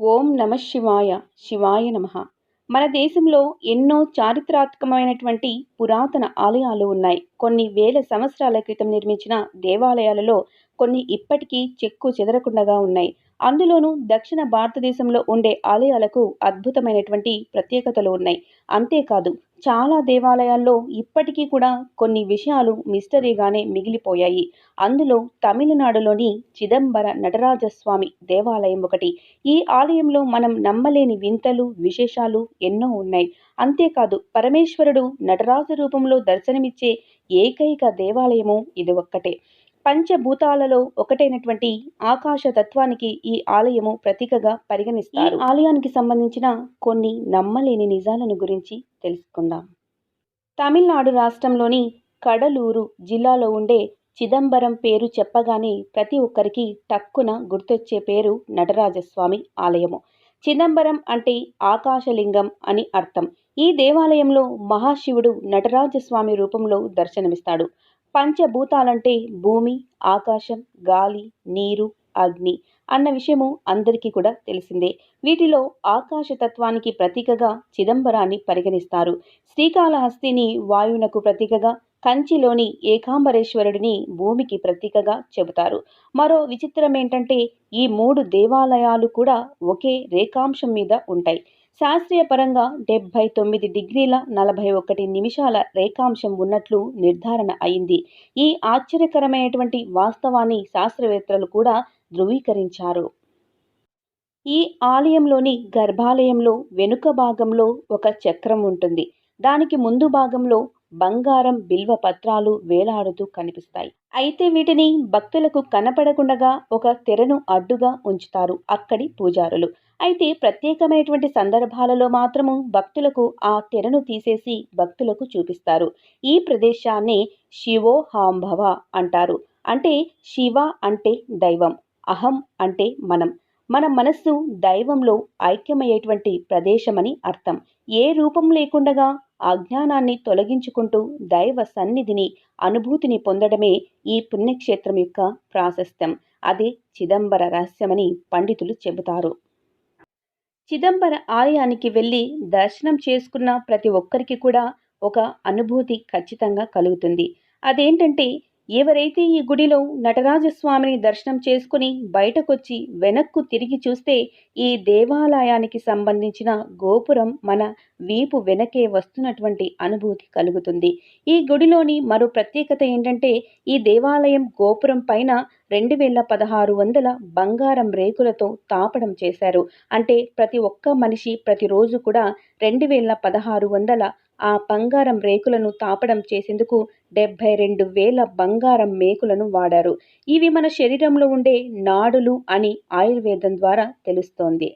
ఓం నమ శివాయ శివాయ నమ. మన దేశంలో ఎన్నో చారిత్రాత్మకమైనటువంటి పురాతన ఆలయాలు ఉన్నాయి. కొన్ని వేల సంవత్సరాల క్రితం నిర్మించిన దేవాలయాలలో కొన్ని ఇప్పటికీ చెక్కు చెదరకుండగా ఉన్నాయి. అందులోనూ దక్షిణ భారతదేశంలో ఉండే ఆలయాలకు అద్భుతమైనటువంటి ప్రత్యేకతలు ఉన్నాయి. అంతేకాదు చాలా దేవాలయాల్లో ఇప్పటికీ కూడా కొన్ని విషయాలు మిస్టరీగానే మిగిలిపోయాయి. అందులో తమిళనాడులోని చిదంబర నటరాజస్వామి దేవాలయం ఒకటి. ఈ ఆలయంలో మనం నమ్మలేని వింతలు విశేషాలు ఎన్నో ఉన్నాయి. అంతేకాదు పరమేశ్వరుడు నటరాజ రూపంలో దర్శనమిచ్చే ఏకైక దేవాలయము ఇది ఒక్కటే. పంచభూతాలలో ఒకటైనటువంటి ఆకాశ తత్వానికి ఈ ఆలయము ప్రతీకగా పరిగణిస్తారు. ఆలయానికి సంబంధించిన కొన్ని నమ్మలేని నిజాలను గురించి తెలుసుకుందాం. తమిళనాడు రాష్ట్రంలోని కడలూరు జిల్లాలో ఉండే చిదంబరం పేరు చెప్పగానే ప్రతి ఒక్కరికి టక్కున గుర్తొచ్చే పేరు నటరాజస్వామి ఆలయము. చిదంబరం అంటే ఆకాశలింగం అని అర్థం. ఈ దేవాలయంలో మహాశివుడు నటరాజస్వామి రూపంలో దర్శనమిస్తాడు. పంచభూతాలంటే భూమి ఆకాశం గాలి నీరు అగ్ని అన్న విషయము అందరికీ కూడా తెలిసిందే. వీటిలో ఆకాశతత్వానికి ప్రతీకగా చిదంబరాన్ని పరిగణిస్తారు. శ్రీకాళహస్తిని వాయువునకు ప్రతీకగా కంచిలోని ఏకాంబరేశ్వరుడిని భూమికి ప్రతీకగా చెబుతారు. మరో విచిత్రం ఏంటంటే ఈ మూడు దేవాలయాలు కూడా ఒకే రేఖాంశం మీద ఉంటాయి. శాస్త్రీయ పరంగా డెబ్బై తొమ్మిది డిగ్రీల నలభై ఒకటి నిమిషాల రేఖాంశం ఉన్నట్లు నిర్ధారణ అయింది. ఈ ఆశ్చర్యకరమైనటువంటి వాస్తవాన్ని శాస్త్రవేత్తలు కూడా ధృవీకరించారు. ఈ ఆలయంలోని గర్భాలయంలో వెనుక భాగంలో ఒక చక్రం ఉంటుంది. దానికి ముందు భాగంలో బంగారం బిల్వ పత్రాలు వేలాడుతూ కనిపిస్తాయి. అయితే వీటిని భక్తులకు కనపడకుండా ఒక తెరను అడ్డుగా ఉంచుతారు అక్కడి పూజారులు. అయితే ప్రత్యేకమైనటువంటి సందర్భాలలో మాత్రము భక్తులకు ఆ తెరను తీసేసి భక్తులకు చూపిస్తారు. ఈ ప్రదేశాన్ని శివోహాంభవ అంటారు. అంటే శివ అంటే దైవం అహం అంటే మనం. మన మనస్సు దైవంలో ఐక్యమయ్యేటువంటి ప్రదేశమని అర్థం. ఏ రూపం లేకుండగా అజ్ఞానాన్ని తొలగించుకుంటూ దైవ సన్నిధిని అనుభూతిని పొందడమే ఈ పుణ్యక్షేత్రం యొక్క ప్రాశస్త్యం. అదే చిదంబర రహస్యమని పండితులు చెబుతారు. చిదంబర ఆలయానికి వెళ్ళి దర్శనం చేసుకున్న ప్రతి ఒక్కరికి కూడా ఒక అనుభూతి ఖచ్చితంగా కలుగుతుంది. అదేంటంటే ఎవరైతే ఈ గుడిలో నటరాజస్వామిని దర్శనం చేసుకుని బయటకొచ్చి వెనక్కు తిరిగి చూస్తే ఈ దేవాలయానికి సంబంధించిన గోపురం మన వీపు వెనకే వస్తున్నటువంటి అనుభూతి కలుగుతుంది. ఈ గుడిలోని మరో ప్రత్యేకత ఏంటంటే ఈ దేవాలయం గోపురం పైన రెండు వేల పదహారు వందల బంగారం రేకులతో తాపడం చేశారు. అంటే ప్రతి ఒక్క మనిషి ప్రతిరోజు కూడా రెండు వేల పదహారు వందల ఆ బంగారం రేకులను తాపడం చేసేందుకు డెబ్భై రెండు వేల బంగారం మేకులను వాడారు. ఇవి మన శరీరంలో ఉండే నాడులు అని ఆయుర్వేదం ద్వారా తెలుస్తోంది.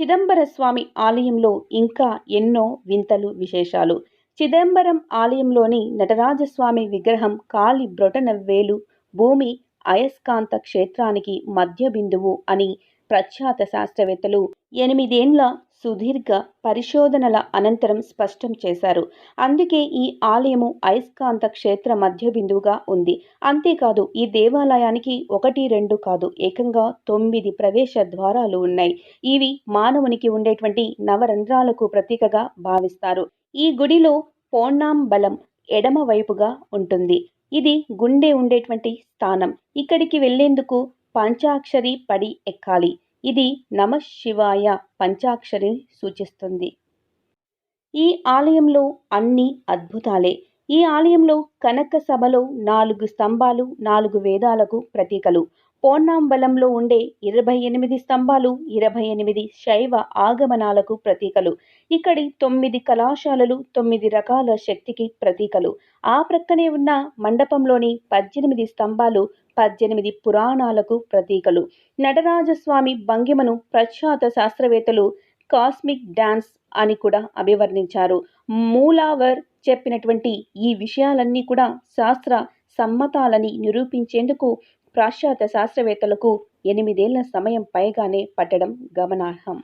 చిదంబర స్వామి ఆలయంలో ఇంకా ఎన్నో వింతలు విశేషాలు. చిదంబరం ఆలయంలోని నటరాజస్వామి విగ్రహం కాలి బ్రొటన వేలు భూమి అయస్కాంత క్షేత్రానికి మధ్య బిందువు అని ప్రఖ్యాత శాస్త్రవేత్తలు ఎనిమిదేండ్ల సుదీర్ఘ పరిశోధనల అనంతరం స్పష్టం చేశారు. అందుకే ఈ ఆలయము అయస్కాంత క్షేత్ర మధ్య బిందువుగా ఉంది. అంతేకాదు ఈ దేవాలయానికి ఒకటి రెండు కాదు ఏకంగా తొమ్మిది ప్రవేశ ద్వారాలు ఉన్నాయి. ఇవి మానవునికి ఉండేటువంటి నవరంధ్రాలకు ప్రతీకగా భావిస్తారు. ఈ గుడిలో బలం ఎడమవైపుగా ఉంటుంది. ఇది గుండె ఉండేటువంటి స్థానం. ఇక్కడికి వెళ్ళేందుకు పంచాక్షరి పడి ఎక్కాలి. ఇది నమశివాయ పంచాక్షరి సూచిస్తుంది. ఈ ఆలయంలో అన్ని అద్భుతాలే. ఈ ఆలయంలో కనక సభలో నాలుగు స్తంభాలు నాలుగు వేదాలకు ప్రతీకలు. పోన్నాంబలంలో ఉండే ఇరవై ఎనిమిది స్తంభాలు ఇరవై ఎనిమిది శైవ ఆగమనాలకు ప్రతీకలు. ఇక్కడి తొమ్మిది కళాశాలలు తొమ్మిది రకాల శక్తికి ప్రతీకలు. ఆ ప్రక్కనే ఉన్న మండపంలోని పద్దెనిమిది స్తంభాలు పద్దెనిమిది పురాణాలకు ప్రతీకలు. నటరాజస్వామి భంగిమను ప్రఖ్యాత శాస్త్రవేత్తలు కాస్మిక్ డాన్స్ అని కూడా అభివర్ణించారు. మూలావర్ చెప్పినటువంటి ఈ విషయాలన్నీ కూడా శాస్త్ర సమ్మతాలని నిరూపించేందుకు పాశ్చాత్య శాస్త్రవేత్తలకు ఎనిమిదేళ్ళ సమయం పైగానే పట్టడం గమనార్హం.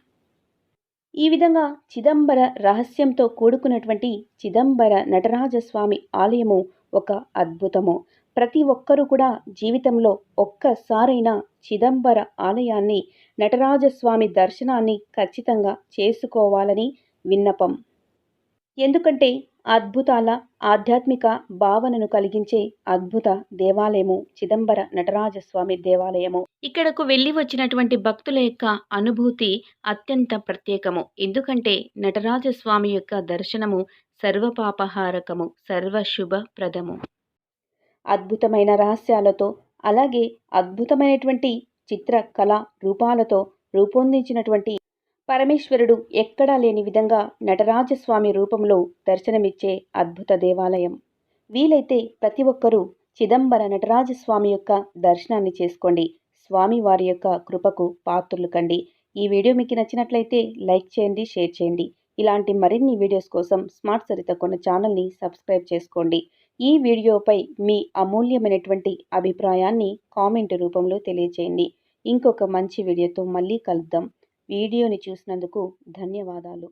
ఈ విధంగా చిదంబర రహస్యంతో కూడుకున్నటువంటి చిదంబర నటరాజస్వామి ఆలయము ఒక అద్భుతము. ప్రతి ఒక్కరూ కూడా జీవితంలో ఒక్కసారైనా చిదంబర ఆలయాన్ని నటరాజస్వామి దర్శనాన్ని ఖచ్చితంగా చేసుకోవాలని విన్నపం. ఎందుకంటే అద్భుతాల ఆధ్యాత్మిక భావనను కలిగించే అద్భుత దేవాలయము చిదంబర నటరాజస్వామి దేవాలయము. ఇక్కడకు వెళ్ళి వచ్చినటువంటి భక్తుల యొక్క అనుభూతి అత్యంత ప్రత్యేకము. ఎందుకంటే నటరాజస్వామి యొక్క దర్శనము సర్వపాపహారకము సర్వశుభప్రదము. అద్భుతమైన రహస్యాలతో అలాగే అద్భుతమైనటువంటి చిత్ర కళా రూపాలతో రూపొందించినటువంటి పరమేశ్వరుడు ఎక్కడా లేని విధంగా నటరాజస్వామి రూపంలో దర్శనమిచ్చే అద్భుత దేవాలయం. వీలైతే ప్రతి ఒక్కరూ చిదంబర నటరాజస్వామి యొక్క దర్శనాన్ని చేసుకోండి. స్వామి వారి యొక్క కృపకు పాత్రులు కండి. ఈ వీడియో మీకు నచ్చినట్లయితే లైక్ చేయండి షేర్ చేయండి. ఇలాంటి మరిన్ని వీడియోస్ కోసం స్మార్ట్ సరిత కొన్న ఛానల్ని సబ్స్క్రైబ్ చేసుకోండి. ఈ వీడియోపై మీ అమూల్యమైనటువంటి అభిప్రాయాన్ని కామెంట్ రూపంలో తెలియచేయండి. ఇంకొక మంచి వీడియోతో మళ్ళీ కలుద్దాం. వీడియోని చూసినందుకు ధన్యవాదాలు.